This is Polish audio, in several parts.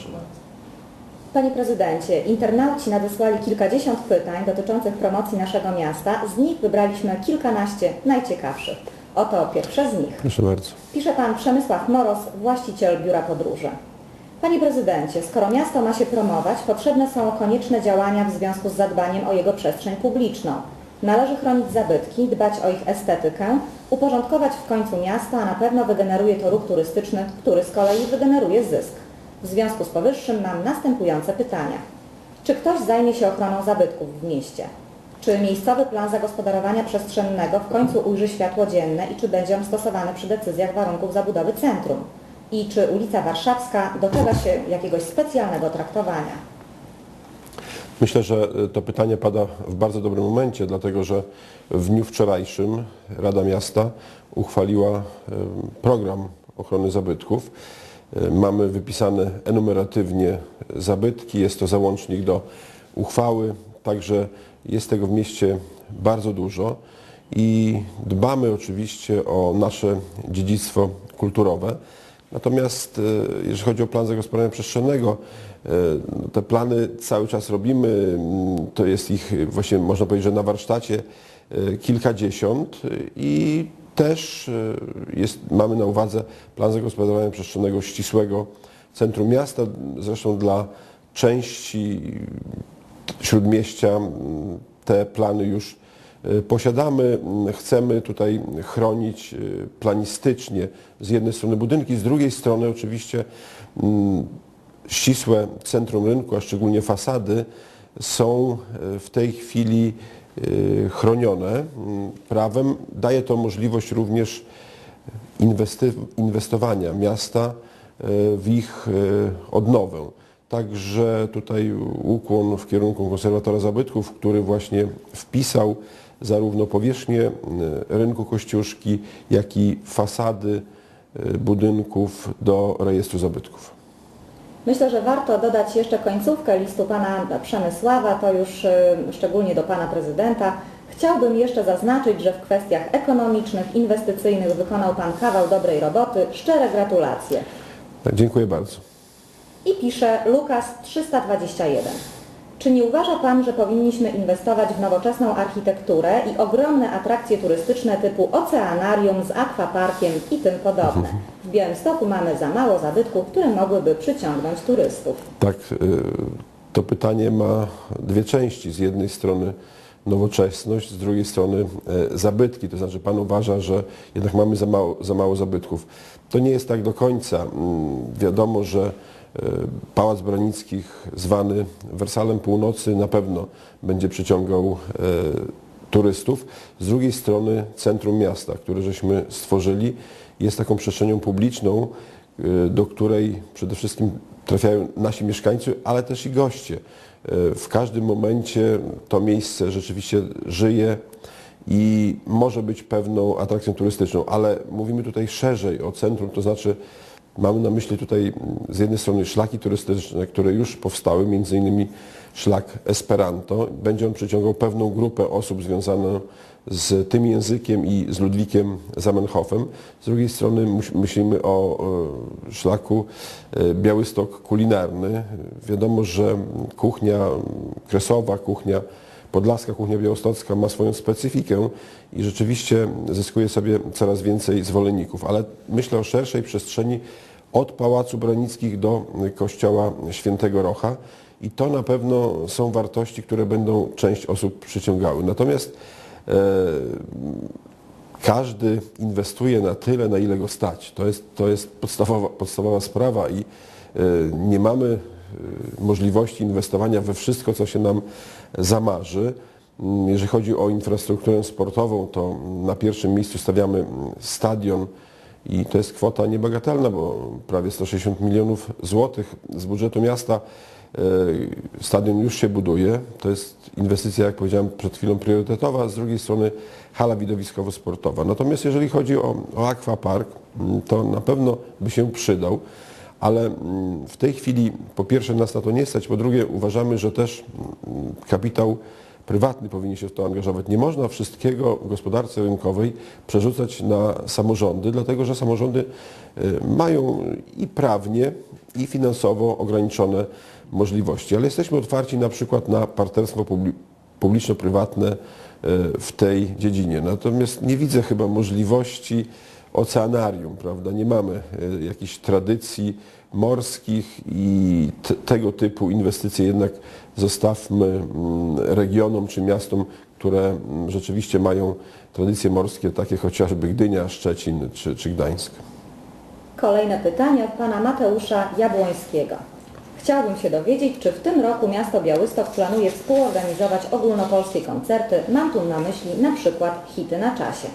Proszę bardzo. Panie prezydencie, internauci nadesłali kilkadziesiąt pytań dotyczących promocji naszego miasta. Z nich wybraliśmy kilkanaście najciekawszych. Oto pierwsze z nich. Proszę bardzo. Pisze pan Przemysław Moros, właściciel biura podróży. Panie prezydencie, skoro miasto ma się promować, potrzebne są konieczne działania w związku z zadbaniem o jego przestrzeń publiczną. Należy chronić zabytki, dbać o ich estetykę, uporządkować w końcu miasto, a na pewno wygeneruje to ruch turystyczny, który z kolei wygeneruje zysk. W związku z powyższym mam następujące pytania. Czy ktoś zajmie się ochroną zabytków w mieście? Czy miejscowy plan zagospodarowania przestrzennego w końcu ujrzy światło dzienne i czy będzie on stosowany przy decyzjach warunków zabudowy centrum? I czy ulica Warszawska doczeka się jakiegoś specjalnego traktowania? Myślę, że e, to pytanie pada w bardzo dobrym momencie, dlatego że w dniu wczorajszym Rada Miasta uchwaliła e, program ochrony zabytków. E, Mamy wypisane enumeratywnie zabytki, jest to załącznik do uchwały, także jest tego w mieście bardzo dużo i dbamy oczywiście o nasze dziedzictwo kulturowe. Natomiast e, jeżeli chodzi o plan zagospodarowania przestrzennego, e, te plany cały czas robimy. Mm, To jest ich właśnie można powiedzieć, że na warsztacie kilkadziesiąt i też e, jest, mamy na uwadze plan zagospodarowania przestrzennego ścisłego centrum miasta, zresztą dla części śródmieścia te plany już y, posiadamy. Chcemy tutaj chronić y, planistycznie z jednej strony budynki, z drugiej strony oczywiście ścisłe centrum rynku, a szczególnie fasady są w tej chwili chronione mm, prawem. Daje to możliwość również inwestowania miasta e, w ich odnowę. Także tutaj ukłon w kierunku konserwatora zabytków, który właśnie wpisał zarówno powierzchnię rynku Kościuszki, jak i fasady budynków do rejestru zabytków. Myślę, że warto dodać jeszcze końcówkę listu pana Przemysława, to już y, szczególnie do pana prezydenta. Chciałbym jeszcze zaznaczyć, że w kwestiach ekonomicznych, inwestycyjnych wykonał pan kawał dobrej roboty. Szczere gratulacje. Tak, Dziękuję bardzo. I pisze Lukas 321. Czy nie uważa Pan, że powinniśmy inwestować w nowoczesną architekturę i ogromne atrakcje turystyczne typu oceanarium z akwaparkiem i tym podobne? W Białymstoku mamy za mało zabytków, które mogłyby przyciągnąć turystów. Tak, y, to pytanie ma dwie części. Z jednej strony nowoczesność, z drugiej strony e, zabytki. To znaczy Pan uważa, że jednak mamy za mało, za mało zabytków. To nie jest tak do końca. Mm, Wiadomo, że Pałac Branickich zwany Wersalem Północy na pewno będzie przyciągał e, turystów. Z drugiej strony centrum miasta, które żeśmy stworzyli, jest taką przestrzenią publiczną, y, do której przede wszystkim trafiają nasi mieszkańcy, ale też i goście. W każdym momencie to miejsce rzeczywiście żyje i może być pewną atrakcją turystyczną, ale mówimy tutaj szerzej o centrum, to znaczy mamy na myśli tutaj mm, z jednej strony szlaki turystyczne, które już powstały, między innymi szlak Esperanto. Będzie on przyciągał pewną grupę osób związaną z tym językiem i z Ludwikiem Zamenhofem. Z drugiej strony myślimy o e, szlaku e, Białystok kulinarny. Wiadomo, że kuchnia kresowa, kuchnia podlaska, kuchnia białostocka ma swoją specyfikę i rzeczywiście zyskuje sobie coraz więcej zwolenników. Ale myślę o szerszej przestrzeni od Pałacu Branickich do kościoła Świętego Rocha i to na pewno są wartości, które będą część osób przyciągały. Natomiast e, każdy inwestuje na tyle, na ile go stać. To jest, to jest podstawowa, podstawowa sprawa i e, nie mamy e, możliwości inwestowania we wszystko, co się nam zamarzy. Mm, Jeżeli chodzi o infrastrukturę sportową, to na pierwszym miejscu stawiamy mm, stadion i to jest kwota niebagatelna, bo prawie 160 milionów złotych z budżetu miasta. E, Stadion już się buduje. To jest inwestycja, jak powiedziałem przed chwilą, priorytetowa. Z drugiej strony hala widowiskowo-sportowa. Natomiast jeżeli chodzi o, o akwapark, mm, to na pewno by się przydał. Ale mm, w tej chwili po pierwsze nas na to nie stać, po drugie uważamy, że też mm, kapitał prywatny powinien się w to angażować. Nie można wszystkiego w gospodarce rynkowej przerzucać na samorządy, dlatego że samorządy y, mają i prawnie, i finansowo ograniczone możliwości. Ale jesteśmy otwarci na przykład na partnerstwo publi- publiczno-prywatne y, w tej dziedzinie. Natomiast nie widzę chyba możliwości oceanarium, prawda? Nie mamy y, jakichś tradycji morskich i tego typu inwestycje jednak zostawmy mm, regionom czy miastom, które mm, rzeczywiście mają tradycje morskie, takie chociażby Gdynia, Szczecin czy, czy Gdańsk. Kolejne pytanie od pana Mateusza Jabłońskiego. Chciałbym się dowiedzieć, czy w tym roku miasto Białystok planuje współorganizować ogólnopolskie koncerty. Mam tu na myśli na przykład hity na czasie.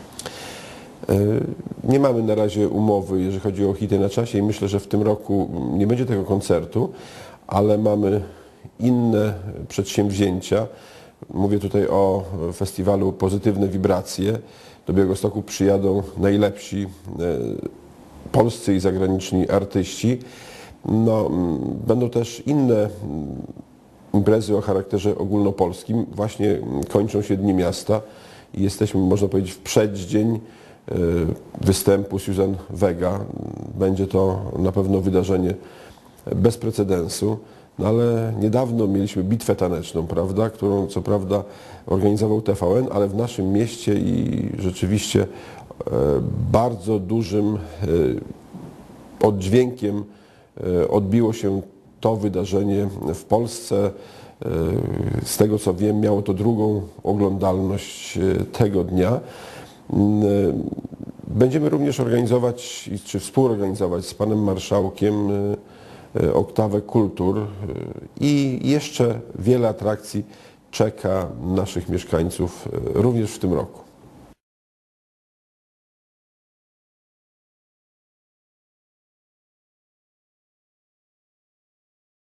Nie mamy na razie umowy, jeżeli chodzi o hity na czasie i myślę, że w tym roku nie będzie tego koncertu, ale mamy inne przedsięwzięcia. Mówię tutaj o festiwalu Pozytywne Wibracje. Do Białegostoku przyjadą najlepsi e, polscy i zagraniczni artyści. No, mm, będą też inne mm, imprezy o charakterze ogólnopolskim. Właśnie mm, kończą się Dni Miasta i jesteśmy, można powiedzieć, w przeddzień występu Susan Vega. Będzie to na pewno wydarzenie bez precedensu. No ale niedawno mieliśmy bitwę taneczną, prawda, którą co prawda organizował TVN, ale w naszym mieście i rzeczywiście e, bardzo dużym e, oddźwiękiem e, odbiło się to wydarzenie w Polsce. Z tego co wiem, miało to drugą oglądalność tego dnia. Mm, e, Będziemy również organizować, czy współorganizować z panem marszałkiem e, e, Oktawę Kultur i jeszcze wiele atrakcji czeka naszych mieszkańców również w tym roku.